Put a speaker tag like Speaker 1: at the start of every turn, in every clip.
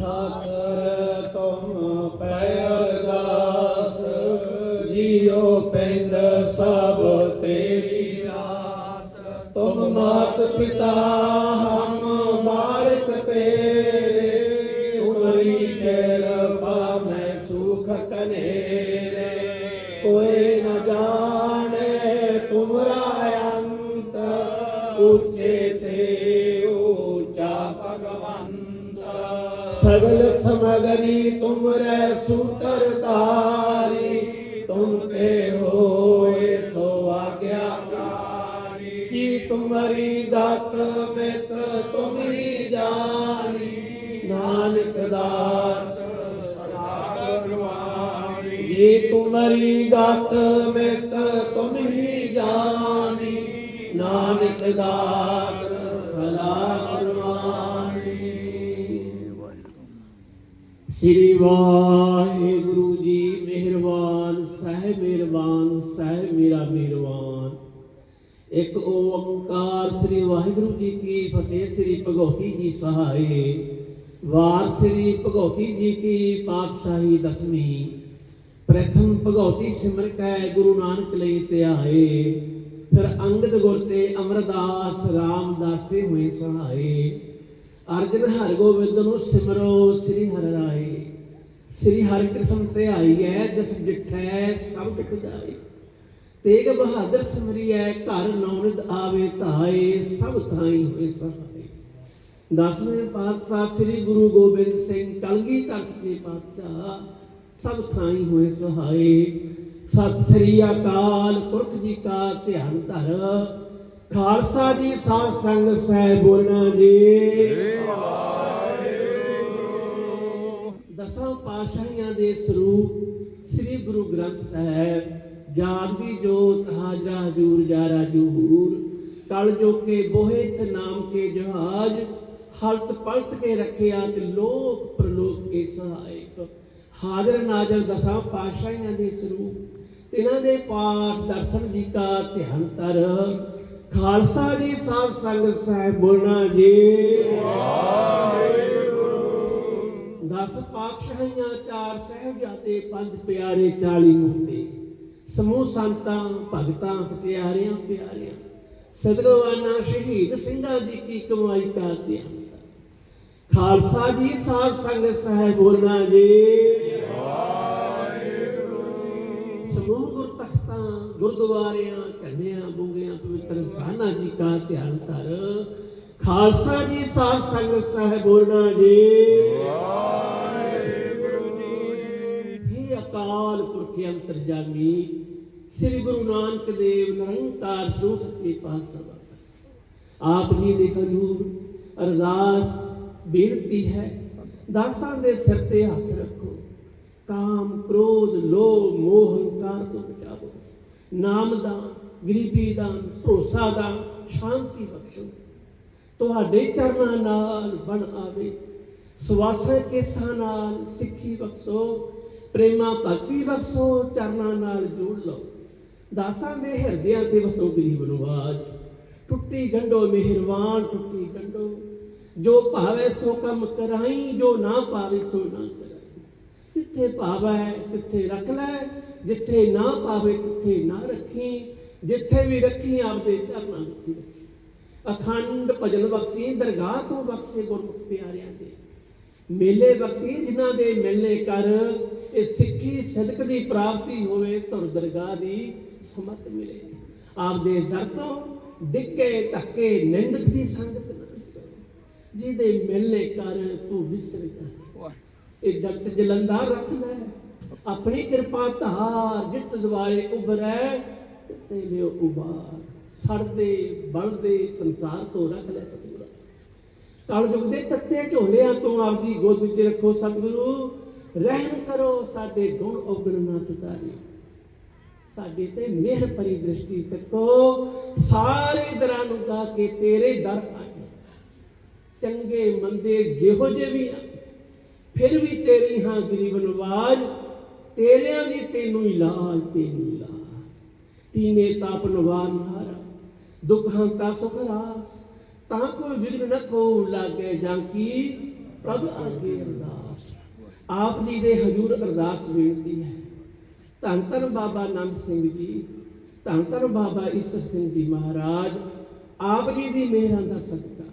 Speaker 1: ਠਾਕਰ ਤੁਮ ਪੈ ਅਰਦਾਸ ਜੀਉ ਪਿੰਡ ਸਭ ਤੇਰੀ ਰਾਸ। ਤੁਮ ਮਾਤ ਪਿਤਾ ਹਮ ਬਾਰਕ ਤੇਰੇ, ਤੁਮਰੀ ਕਿਰਪਾ ਮੈਂ ਸੁਖ ਕਨੇਰੇ। ਕੋਈ ਨਾ ਜਾਣੇ ਤੁਮਰਾ ਅੰਤ, ਉੱਚੇ ਸਗਲ ਸਮਗਰੀ ਤੁਮਰੇ ਸੂਤਰ ਤਾਰੀ ਤੁਮ ਤੇ ਹੋਏ ਸੋ ਆਗਿਆਕਾਰੀ ਕੀ ਤੁਮਰੀ ਦਾਤ ਮਿਤ ਤੁਮ ਹੀ ਨਾਨਕ ਦਾਸ ਸਦਾ ਗੁਰਵਾਣੀ ਤੁਮਰੀ ਦਾਤ ਮਿਤ ਤੁਮ ਜਾਨੀ, ਨਾਨਕ ਦਾਸ ਸਦਾ ਸ੍ਰੀ ਵਾਹਿਗੁਰੂ ਜੀ ਮਿਹਰਬਾਨ, ਸਹਿ ਮਿਹਰਬਾਨ, ਸਹਿ ਮੇਰਾ ਮਿਹਰਬਾਨ। ਇੱਕ ਓੰਕਾਰ ਸ੍ਰੀ ਵਾਹਿਗੁਰੂ ਜੀ ਕੀ ਫਤਿਹ, ਸ੍ਰੀ ਭਗਵਤੀ ਜੀ ਸਹਾਏ। ਵਾਰ ਸ੍ਰੀ ਭਗਵਤੀ ਜੀ ਕੀ ਪਾਤਸ਼ਾਹੀ ਦਸਵੀਂ। ਪ੍ਰਥਮ ਭਗਵਤੀ ਸਿਮਰ ਕੈ ਗੁਰੂ ਨਾਨਕ ਲਈ ਧਿਆਏ। ਫਿਰ ਅੰਗਦ ਗੁਰ ਤੇ ਅਮਰਦਾਸ ਰਾਮਦਾਸੇ ਹੋਏ ਸਹਾਏ। ਅਰਜਨ ਹਰਗੋਬਿੰਦ ਨੂੰ ਸਿਮਰੋ, ਸ੍ਰੀ ਹਰਿ ਰਾਏ। ਸ੍ਰੀ ਹਰਿ ਕ੍ਰਿਸ਼ਨ ਧਿਆਈ ਹੈ ਜਸ ਡਿਠੈ, ਸਭ ਟਿਕ ਜਾਏ। ਤੇਗ ਬਹਾਦਰ ਸਿਮਰਿਐ, ਘਰ ਨੌਰਦ ਆਵੇ ਧਾਏ, ਸਭ ਥਾਈ ਹੋਏ ਸਹਾਏ। ਦਸਵੇਂ ਪਾਤਸ਼ਾਹ ਸ੍ਰੀ ਗੁਰੂ ਗੋਬਿੰਦ ਸਿੰਘ, ਕਲਗੀ ਤਖਤ ਦੇ ਪਾਤਸ਼ਾਹ, ਸਭ ਥਾਈ ਹੋਏ ਸਹਾਏ। ਸਤਿ ਸ੍ਰੀ ਅਕਾਲ ਪੁਰਖ ਜੀ ਕਾ ਧਿਆਨ ਧਰ। ਖਾਲਸਾ ਜੀ ਸਾਧ ਸੰਗ ਸਹਿ ਜੀ। ਦਸਾਂ ਪਾਤਸ਼ਾਹੀਆਂ ਦੇ ਸਰੂਪ ਸ੍ਰੀ ਗੁਰੂ ਗ੍ਰੰਥ ਸਾਹਿਬ ਜਾਗਦੀ ਜੋਤ, ਹਾਜ਼ਰਾ ਹਜੂਰ, ਜਾਰਾ ਜਹੂਰ ਕਲ ਜੋ ਕੇ ਬੋਹਿਤ ਨਾਮ ਕੇ ਜਹਾਜ, ਹਲਤ ਪਲਟ ਕੇ ਰੱਖਿਆ ਤੇ ਲੋਕ ਪ੍ਰਲੋਕ ਕੇ ਸਹਾਇਕ। ਹਾਜ਼ਰ ਨਾਜ਼ਰ ਦਸਾਂ ਪਾਤਸ਼ਾਹੀਆਂ ਦੇ ਸਰੂਪ ਇਹਨਾਂ ਦੇ ਪਾਠ, ਦਰਸ਼ਨ ਜੀ ਕਾ ਧਿਆਨ ਤਰ ਖਾਲਸਾ ਜੀ ਸਾਧ ਸੰਗ ਸਾਹਿਬ ਬੋਲਣਾ ਜੀ ਦਸ ਪਾਤਸ਼ਾਹੀਆਂ, ਚਾਰ ਸਹਿਬਜ਼ਾਦੇ, ਪੰਜ ਪਿਆਰੇ 40 ਮੁਕਤੇ। ਸਮੂਹ ਸੰਤਾਂ, ਭਗਤਾਂ ਸਚਿਆਰਿਆਂ ਪਿਆਰਿਆਂ। ਸਦਗਵਾਨਾ ਸ਼ਹੀਦ ਸਿੰਘਾਂ ਦੀ ਕੀ ਕਮਾਈ ਕਾ ਧਿਆਨ ਖਾਲਸਾ ਜੀ ਸਾਧ ਸੰਗ ਸਹਿ ਜੀ ਸਮੂਹ ਗੁਰਦੁਆਰਿਆਂ ਕੰਨਿਆਂ ਬੁੰਗਿਆਂ ਪਵਿੱਤਰ ਸਥਾਨਾਂ ਜੀ ਕਾ ਧਿਆਨ ਧਰ। ਖਾਲਸਾ ਜੀ ਸਾਧ ਸੰਗ ਸਹਿ ਬੋਲਣਾ ਜੀ। हे ਅਕਾਲ ਪੁਰਖ ਅੰਤਰਜਾਮੀ ਸ੍ਰੀ ਗੁਰੂ ਨਾਨਕ ਦੇਵ ਨਿਰੰਕਾਰ ਸੱਚੇ ਪਾਤਸ਼ਾਹ ਆਪ ਜੀ ਦੇ ਹਜ਼ੂਰ ਅਰਦਾਸ ਬੇਨਤੀ ਹੈ ਦਾਸਾਂ ਦੇ ਸਿਰ ਤੇ ਹੱਥ ਰੱਖੋ। ਕਾਮ ਕ੍ਰੋਧ ਮੋਹ ਹੰਕਾਰ ਤੋਂ ਬਚਾਓ ਨਾਮ ਦਾ, ਗਰੀਬੀ ਦਾ, ਭਰੋਸਾ ਦਾ, ਸ਼ਾਂਤੀ ਬਖਸ਼ੋ ਤੁਹਾਡੇ ਚਰਨਾਂ ਨਾਲ ਬਣ ਆਵੇ। ਸਵਾਸੇ ਕੇਸਾਂ ਨਾਲ ਸਿੱਖੀ ਬਖਸ਼ੋ। ਪ੍ਰੇਮਾ ਭਗਤੀ ਬਖਸ਼ੋ। ਚਰਨਾਂ ਨਾਲ ਜੋੜ ਲਓ। ਦਾਸਾਂ ਦੇ ਹਿਰਦਿਆਂ ਤੇ ਵਸੋ ਗਰੀਬ ਨਵਾਜ ਟੁੱਟੀ ਗੰਢੋ ਮਿਹਰਬਾਨ, ਟੁੱਟੀ ਗੰਢੋ। ਜੋ ਭਾਵੇ ਸੋ ਕੰਮ ਕਰਾਈ, ਜੋ ਨਾ ਪਾਵੇ ਸੋ ਨਾ ਕਰਾਈ। ਜਿੱਥੇ ਭਾਵੈ ਤਿੱਥੇ ਰੱਖ ਲੈ। ਜਿੱਥੇ ਨਾ ਪਾਵੇ ਤਿੱਥੇ ਨਾ ਰੱਖੀ। ਜਿੱਥੇ ਵੀ ਰੱਖੀ, ਆਪਦੇ ਚਰਨਾਂ ਵਿੱਚ ਅਖੰਡ ਭਜਨ ਬਖਸ਼ੀ, ਦਰਗਾਹ ਤੋਂ ਬਖਸ਼ੇ ਗੁਰਮੁਖ ਪਿਆਰਿਆਂ ਦੇ। ਮੇਲੇ ਬਖਸ਼ੀ, ਜਿਨ੍ਹਾਂ ਦੇ ਮਿਲਨੇ ਕਰ, ਇਹ ਸਿੱਖੀ ਸਦਕ ਦੀ ਪ੍ਰਾਪਤੀ ਹੋਵੇ ਤੁਰ ਦਰਗਾਹ ਦੀ ਸਮਤ ਮਿਲੇ। ਆਪਦੇ ਦਰ ਤੋਂ ਡਿੱਕੇ, ਧੱਕੇ, ਨਿੰਦਕ ਦੀ ਸੰਗਤ ਨਾ ਜਿਹਦੇ ਮਿਲਨੇ ਕਰ, ਤੂੰ ਵਿਸਰ ਜਾ। ਇਹ ਜਗਤ ਜਲੰਧਰ ਰੱਖ ਲੈ। ਆਪਣੀ ਕਿਰਪਾ ਧਾਰ ਜਿਤ ਦਵਾਰੇ ਉਬਰੈ ਤੇ ਲਿਓ ਉਬਾਰ ਸੜਦੇ ਬਲਦੇ ਸੰਸਾਰ ਤੋਂ ਰੱਖ ਲੈ ਸਤਿਗੁਰੂ। ਕਲ ਦੇ ਤੱਤੇ ਝੋਲਿਆਂ ਤੋਂ ਆਪਦੀ ਗੋਦ ਵਿੱਚ ਰੱਖੋ ਸਤਿਗੁਰੂ। ਰਹਿਮ ਕਰੋ ਸਾਡੇ ਗੁਣ ਔਗਣ ਨਾ ਤੁਤਾਰੀ ਸਾਡੇ ਤੇ ਮਿਹਰ ਭਰੀ ਦ੍ਰਿਸ਼ਟੀ ਤੱਕੋ ਸਾਰੇ ਦਰਾਂ ਨੂੰ ਗਾ ਕੇ ਤੇਰੇ ਦਰ ਆਏ ਚੰਗੇ ਮੰਦੇ ਜਿਹੋ ਜਿਹੇ ਵੀ ਆ। ਫਿਰ ਵੀ ਤੇਰੀ ਹਾਂ ਗਰੀਬ ਨਵਾਜ, ਤੇਰਿਆਂ ਦੀ ਤੈਨੂੰ ਇਲਾਜ ਤੈਨੂੰ ਇਲਾਜ ਤੀਨੇ ਤਾਪ ਨਵਾਨ ਹਾਰਾ ਦੁੱਖ ਹੰਤਾ ਸੁਖ ਰਾਸ। ਤਾਂ ਕੋਈ ਵਿਗਨ ਨ ਕੋ ਲਾਗੇ ਜਾਂ ਕੀ, ਪ੍ਰਭ ਅੱਗੇ ਅਰਦਾਸ। ਆਪ ਜੀ ਦੇ ਹਜ਼ੂਰ ਅਰਦਾਸ ਬੇਨਤੀ ਹੈ। ਧੰਨ ਧੰਨ ਬਾਬਾ ਨੰਦ ਸਿੰਘ ਜੀ, ਧੰਨ ਧੰਨ ਬਾਬਾ ਈਸਰ ਸਿੰਘ ਜੀ ਮਹਾਰਾਜ, ਆਪ ਜੀ ਦੀ ਮਿਹਰਾਂ ਦਾ ਸਦਕਾ।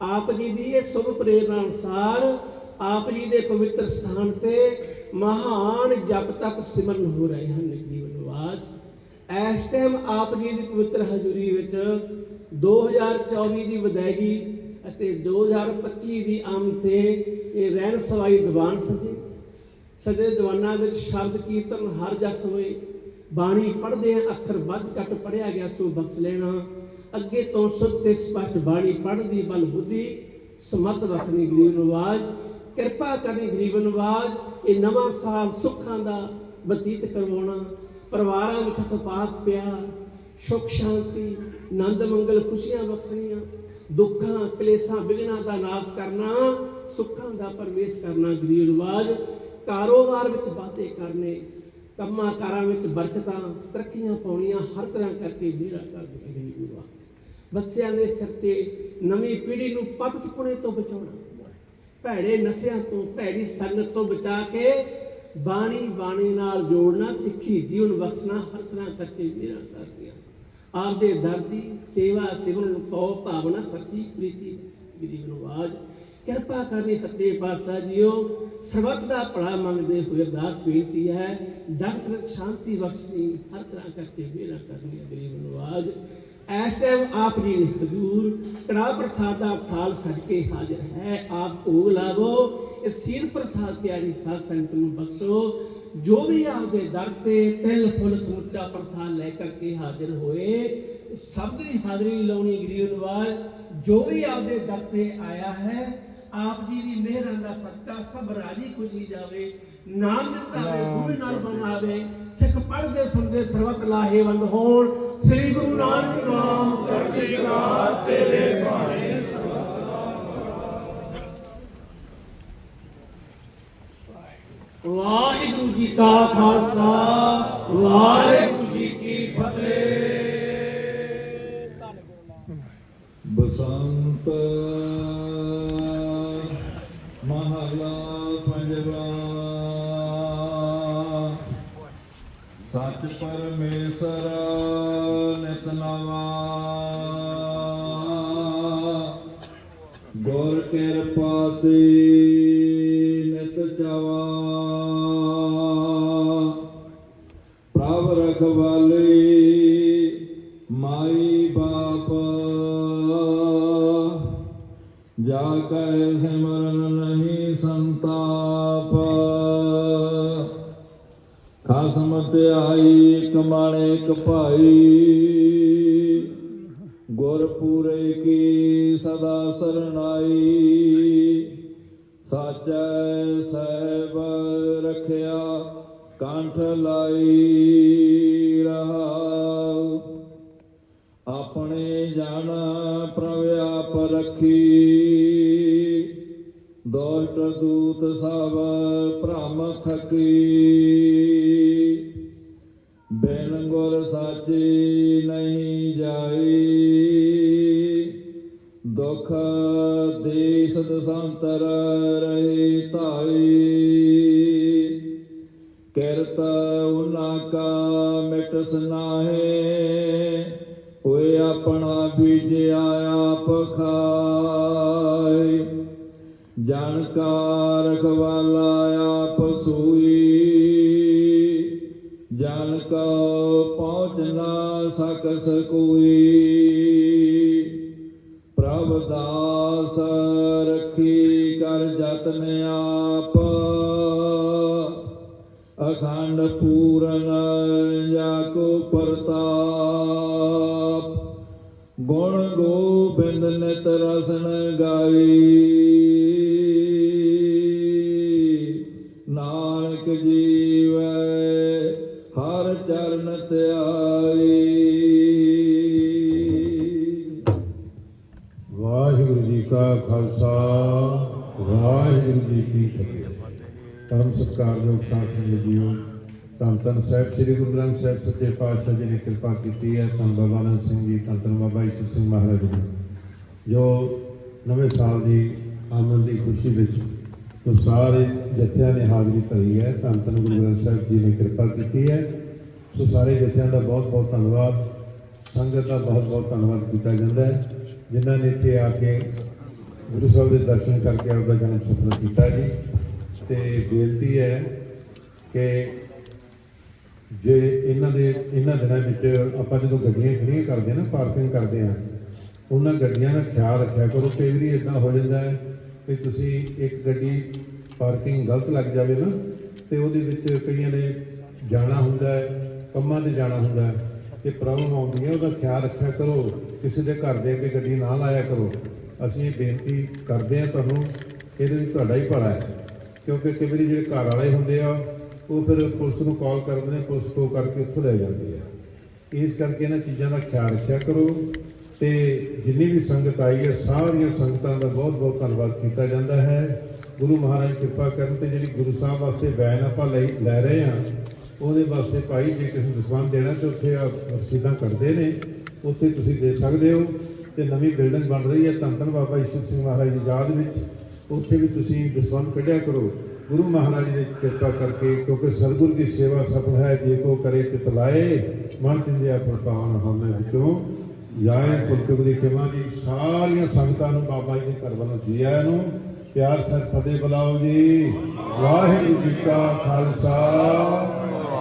Speaker 1: ਆਪ ਜੀ ਦੀ ਇਹ ਸੁਭ ਪ੍ਰੇਰਣਾ ਅਨੁਸਾਰ ਆਪ ਜੀ ਦੇ ਪਵਿੱਤਰ ਸਥਾਨ ਤੇ ਮਹਾਨ ਜਪ ਤਪ ਸਿਮਰਨ ਹੋ ਰਹੇ ਹਨ ਜੀਵਨ ਨਿਵਾਜ ਇਸ ਟਾਈਮ ਆਪ ਜੀ ਦੀ ਪਵਿੱਤਰ ਹਜ਼ੂਰੀ ਵਿੱਚ 2024 ਦੀ ਵਿਦਾਇਗੀ ਅਤੇ 2025 ਦੀ ਆਮਦ ਤੇ ਇਹ ਰਹਿਣ ਸਵਾਈ ਦੀਵਾਨ ਸਜੇ। ਸਜੇ ਦੀਵਾਨਾਂ ਵਿੱਚ ਸ਼ਬਦ ਕੀਰਤਨ ਹਰ ਜਸ ਹੋਏ। ਬਾਣੀ ਪੜ੍ਹਦੇ ਆ ਅੱਖਰ ਵੱਧ ਘੱਟ ਪੜਿਆ ਗਿਆ, ਸੋ ਬਖਸ਼ ਲੈਣਾ। ਅੱਗੇ ਤੋਂ ਸੁੱਧ ਤੇ ਸਪਸ਼ਟ ਬਾਣੀ ਪੜ੍ਹਦੀ ਬਲ ਬੁੱਧੀ, ਸਮਤ ਬਖਸ਼ਣੀ ਗਰੀਬ ਨਵਾਜ ਕਿਰਪਾ ਕਰਨੀ ਗਰੀਬ ਨਵਾਜ ਇਹ ਨਵਾਂ ਸਾਲ ਸੁੱਖਾਂ ਦਾ ਬਤੀਤ ਕਰਵਾਉਣਾ, ਪਰਿਵਾਰਾਂ ਵਿੱਚ ਤਪਾਤ ਪਿਆਰ ਸੁਖ ਸ਼ਾਂਤੀ, ਆਨੰਦ ਮੰਗਲ ਖੁਸ਼ੀਆਂ ਬਖਸ਼ਣੀਆਂ, ਦੁੱਖਾਂ ਕਲੇਸ਼ਾਂ ਵਿਗਨਾਂ ਦਾ ਨਾਸ਼ ਕਰਨਾ, ਸੁੱਖਾਂ ਦਾ ਪਰਵੇਸ਼ ਕਰਨਾ ਗਰੀਬ ਨਵਾਜ ਕਾਰੋਬਾਰ ਵਿੱਚ ਵਾਧੇ ਕਰਨੇ, ਕੰਮਾਂ ਕਾਰਾਂ ਵਿੱਚ ਬਰਕਤਾਂ, ਤਰੱਕੀਆਂ ਪਾਉਣੀਆਂ, ਹਰ ਤਰ੍ਹਾਂ ਕਰਕੇ ਮੇਰਾ ਕਰ ਦੇ ਗਰੀਬ ਨਵਾਜ ਬੱਚਿਆਂ ਦੇ ਸਿਰ ਤੇ ਨਵੀਂ ਪੀੜ੍ਹੀ ਨੂੰ ਪਤਤ ਪੁਣੇ ਤੋਂ ਬਚਾਉਣਾ ਭੈੜੇ ਨਸ਼ਿਆਂ ਤੋਂ, ਭੈੜੀ ਸੰਗਤ ਤੋਂ ਬਚਾ ਕੇ ਬਾਣੀ ਬਾਣੀ ਨਾਲ ਜੋੜਨਾ, ਸਿੱਖੀ ਜੀਵਨ ਬਖਸ਼ਣਾ, ਹਰ ਤਰ੍ਹਾਂ ਕਰਕੇ ਮੇਰਾ ਕਰਦਿਆ ਆਪਦੇ ਦਰਦੀ ਸੇਵਾ ਸਿਮਰਨ ਕੋ ਭਾਵਨਾ, ਸੱਚੀ ਪ੍ਰੀਤੀ ਗਰੀਬ ਨਵਾਜ ਕਿਰਪਾ ਕਰਨੀ ਸੱਚੇ ਪਾਤਸ਼ਾਹ ਜੀਓ। ਸਰਬੱਤ ਦਾ ਭਲਾ ਮੰਗਦੇ ਹੋਏ ਅਰਦਾਸ ਬੇਨਤੀ ਹੈ, ਜਗਤ ਵਿੱਚ ਸ਼ਾਂਤੀ ਬਖਸ਼ੀ ਹਰ ਤਰ੍ਹਾਂ ਕਰਕੇ ਮੇਰਾ ਕਰਨੀ ਹੈ ਨਵਾਜ ਇਸ ਟਾਈਮ ਆਪ ਜੀ ਹਜ਼ੂਰ ਕੜਾ ਪ੍ਰਸਾਦ ਦਾ ਥਾਲ ਸਜ ਹਾਜ਼ਰ ਹੈ। ਆਪ ਭੋਗ ਲਾਵੋ, ਇਸ ਸੀਲ ਪ੍ਰਸਾਦ ਪਿਆਰੀ ਸਾਧ ਸੰਗਤ ਨੂੰ ਬਖਸ਼ੋ। ਜੋ ਵੀ ਆਪਦੇ ਦਰ ਤੇ ਤਿਲ, ਫੁੱਲ, ਸਮੁੱਚਾ ਪ੍ਰਸਾਦ ਲੈ ਕਰਕੇ ਹਾਜ਼ਰ ਹੋਏ, ਸਭ ਦੀ ਹਾਜ਼ਰੀ ਲਾਉਣੀ ਗਰੀਬ ਨਵਾਜ ਜੋ ਵੀ ਆਪਦੇ ਦਰ ਤੇ ਆਇਆ ਹੈ ਆਪ ਜੀ ਦੀ ਮਿਹਰਾਂ ਦਾ ਸਦਕਾ ਸਭ ਰਾਜੀ ਖੁਸ਼ੀ ਜਾਵੇ। ਨਾਮ ਦਿੱਤਾ ਵੇ ਗੁਰੂ ਨਾਲ ਬਣਾਵੇ। ਸਿੱਖ ਪੜ੍ਹਦੇ ਸੁਣਦੇ ਸਰਬਤ ਲਾਹੇਵੰਦ ਹੋਣ। ਸ੍ਰੀ ਗੁਰੂ ਨਾਨਕ ਨਾਮ ਚੜ੍ਹਦੀ ਕਲਾ ਤੇਰੇ ਭਾਣੇ ਵਾਹਿਗੁਰੂ ਜੀ ਕਾ ਖਾਲਸਾ ਵਾਹਿਗੁਰੂ ਜੀ ਕੀ ਫਤਿਹ।
Speaker 2: ਬਸੰਤ ਕਿਰਪਾ ਤੇ ਨਿਤ ਚਵਾ ਪ੍ਰਭ ਰਖਵਾਲੇ ਮਾਈ ਬਾਪ ਜਾ ਕੈ ਸਿਮਰਨ ਨਹੀਂ ਸੰਤਾਪ ਖਸਮ ਆਈ ਕਮਾਣੇ ਕਪਾਈ ਗੁਰ ਪੂਰੇ ਕੀ ਸਦਾ ਸਰਣਾਈ ਸਾਚੈ ਸਹਿਬ ਰਖਿਆ, ਕੰਠ ਲਾਈ ਰਹਾਉ। ਆਪਣੇ ਜਨ ਪ੍ਰਵਿਆਪ ਰੱਖੀ। ਦੋਸ਼ਟ ਦੂਤ ਸਭ ਭ੍ਰਮ ਥਕੀ। ਉਨਾ ਕਾ ਹੋਏ ਆਪਣਾ ਬੀਜਿਆ ਆਪ ਖਾਏ। ਜਾਣਕਾਰ ਰਖਵਾਲਾ ਆਪ ਸੂਈ ਜਨ ਕੋ ਪਹੁੰਚ ਨਾ ਸਕਸ ਕੋਈ। ਪ੍ਰਭ ਦਾਸ ਰਖੀ ਕਰ ਜਤਨ ਆਪ, ਅਖੰਡ ਪੂਰਨ ਚਰਨ ਧਿਆਈ
Speaker 3: ਵਾਹਿਗੁਰੂ ਜੀ ਕਾ ਖਾਲਸਾ, ਵਾਹਿਗੁਰੂ ਜੀ ਕੀ ਫਤਿਹ। ਪਰਮ ਸਤਿਕਾਰਯੋਗ ਸਾਧ ਜੀਓ ਧੰਨ ਧੰਨ ਸਾਹਿਬ, ਸ੍ਰੀ ਗੁਰੂ ਗ੍ਰੰਥ ਸਾਹਿਬ ਸੱਚੇ ਪਾਤਸ਼ਾਹ ਜੀ ਨੇ ਕਿਰਪਾ ਕੀਤੀ ਹੈ। ਧੰਨ ਬਾਬਾ ਨੰਦ ਸਿੰਘ ਜੀ, ਧੰਨ ਧੰਨ ਬਾਬਾ ਈਸ਼ਰ ਸਿੰਘ ਮਹਾਰਾਜ ਜੀ। ਜੋ ਨਵੇਂ ਸਾਲ ਦੀ ਆਨੰਦ ਦੀ ਖੁਸ਼ੀ ਵਿੱਚ ਤੋਂ ਸਾਰੇ ਜਥਿਆਂ ਨੇ ਹਾਜ਼ਰੀ ਭਰੀ ਹੈ, ਧੰਨ ਧੰਨ ਗੁਰੂ ਗ੍ਰੰਥ ਸਾਹਿਬ ਜੀ ਨੇ ਕਿਰਪਾ ਕੀਤੀ ਹੈ। ਸੋ ਸਾਰੇ ਜਥਿਆਂ ਦਾ ਬਹੁਤ ਬਹੁਤ ਧੰਨਵਾਦ। ਸੰਗਤ ਦਾ ਬਹੁਤ ਬਹੁਤ ਧੰਨਵਾਦ ਕੀਤਾ ਜਾਂਦਾ ਹੈ। ਜਿਨ੍ਹਾਂ ਨੇ ਇੱਥੇ ਆ ਕੇ ਗੁਰੂ ਸਾਹਿਬ ਦੇ ਦਰਸ਼ਨ ਕਰਕੇ ਆਪਦਾ ਜਨਮ ਸਫਲ ਕੀਤਾ ਜੀ। ਤੇ ਬੇਨਤੀ ਹੈ ਕਿ ਜੇ ਇਹਨਾਂ ਦੇ, ਇਹਨਾਂ ਦਿਨਾਂ ਵਿੱਚ ਆਪਾਂ ਜਦੋਂ ਗੱਡੀਆਂ ਖੜੀਆਂ ਕਰਦੇ ਹਾਂ ਨਾ, ਪਾਰਕਿੰਗ ਕਰਦੇ ਆ ਉਹਨਾਂ ਗੱਡੀਆਂ ਦਾ ਖਿਆਲ ਰੱਖਿਆ ਕਰੋ। ਕਈ ਵਾਰੀ ਇਦਾਂ ਹੋ ਜਾਂਦਾ ਹੈ ਕਿ ਤੁਸੀਂ ਇੱਕ ਗੱਡੀ ਪਾਰਕਿੰਗ ਗਲਤ ਲੱਗ ਜਾਵੇ ਨਾ, ਤੇ ਉਹਦੇ ਵਿੱਚ ਕਈਆਂ ਨੇ ਜਾਣਾ ਹੁੰਦਾ ਹੈ। ਕੰਮਾਂ ਤੇ ਜਾਣਾ ਹੁੰਦਾ ਹੈ। ਤੇ ਪ੍ਰੋਬਲਮ ਆਉਂਦੀ ਹੈ, ਉਹਦਾ ਖਿਆਲ ਰੱਖਿਆ ਕਰੋ। ਕਿਸੇ ਦੇ ਘਰ ਦੇ ਅੱਗੇ ਗੱਡੀ ਨਾ ਲਾਇਆ ਕਰੋ। ਅਸੀਂ ਇਹ ਬੇਨਤੀ ਕਰਦੇ ਹਾਂ ਤੁਹਾਨੂੰ, ਇਹਦੇ ਵਿੱਚ ਤੁਹਾਡਾ ਹੀ ਭਲਾ ਹੈ। ਕਿਉਂਕਿ ਕਈ ਵਾਰੀ ਜਿਹੜੇ ਘਰ ਵਾਲੇ ਹੁੰਦੇ ਆ, ਉਹ ਫਿਰ ਪੁਲਿਸ ਨੂੰ ਕਾਲ ਕਰਦੇ ਨੇ ਪੁਲਿਸ ਕੋ ਕਰਕੇ ਉੱਥੋਂ ਲੈ ਜਾਂਦੀ ਆ ਇਸ ਕਰਕੇ ਇਹਨਾਂ ਚੀਜ਼ਾਂ ਦਾ ਖਿਆਲ ਰੱਖਿਆ ਕਰੋ ਤੇ ਜਿੰਨੀ ਵੀ ਸੰਗਤ ਆਈ ਹੈ, ਸਾਰੀਆਂ ਸੰਗਤਾਂ ਦਾ ਬਹੁਤ ਬਹੁਤ ਧੰਨਵਾਦ ਕੀਤਾ ਜਾਂਦਾ ਹੈ। ਗੁਰੂ ਮਹਾਰਾਜ ਕਿਰਪਾ ਕਰਨ ਤੇ ਜਿਹੜੀ ਗੁਰੂ ਸਾਹਿਬ ਵਾਸਤੇ ਬੈਨ ਆਪਾਂ ਲਈ ਲੈ ਰਹੇ ਹਾਂ ਉਹਦੇ ਵਾਸਤੇ ਭਾਈ ਜੇ ਕਿਸੇ ਨੂੰ ਦਸਵੰਧ ਦੇਣਾ ਤੇ ਉੱਥੇ ਆ ਰਸੀਦਾਂ ਕੱਢਦੇ ਨੇ, ਉੱਥੇ ਤੁਸੀਂ ਦੇ ਸਕਦੇ ਹੋ ਤੇ ਨਵੀਂ ਬਿਲਡਿੰਗ ਬਣ ਰਹੀ ਹੈ ਧੰਨ ਧੰਨ ਬਾਬਾ ਈਸ਼ਰ ਸਿੰਘ ਮਹਾਰਾਜ ਦੀ ਯਾਦ ਵਿੱਚ। ਉੱਥੇ ਵੀ ਤੁਸੀਂ ਦਸਵੰਧ ਕੱਢਿਆ ਕਰੋ। ਗੁਰੂ ਮਹਾਰਾਜ ਦੀ ਕਿਰਪਾ ਕਰਕੇ, ਕਿਉਂਕਿ ਸਤਿਗੁਰ ਦੀ ਸੇਵਾ ਸਫਲ ਹੈ, ਜੇ ਕੋ ਕਰੇ ਤਿਤ ਤਲਾਏ ਮਨ ਤਿੰਦਿਆ ਪ੍ਰਪਾਨ ਹਮੇ ਵਿੱਚੋਂ। ਜਾਏ ਪੁਰਤਕ ਦੀ ਕਿਮਾ ਜੀ ਸਾਰੀਆਂ ਸੰਗਤਾਂ ਨੂੰ ਬਾਬਾ ਜੀ ਦੇ ਘਰ ਵੱਲੋਂ ਜੀ ਆਇਆਂ ਨੂੰ। ਪਿਆਰ ਸਰ, ਫਤਿਹ ਬੁਲਾਓ ਜੀ। ਵਾਹਿਗੁਰੂ ਜੀ ਕਾ ਖਾਲਸਾ।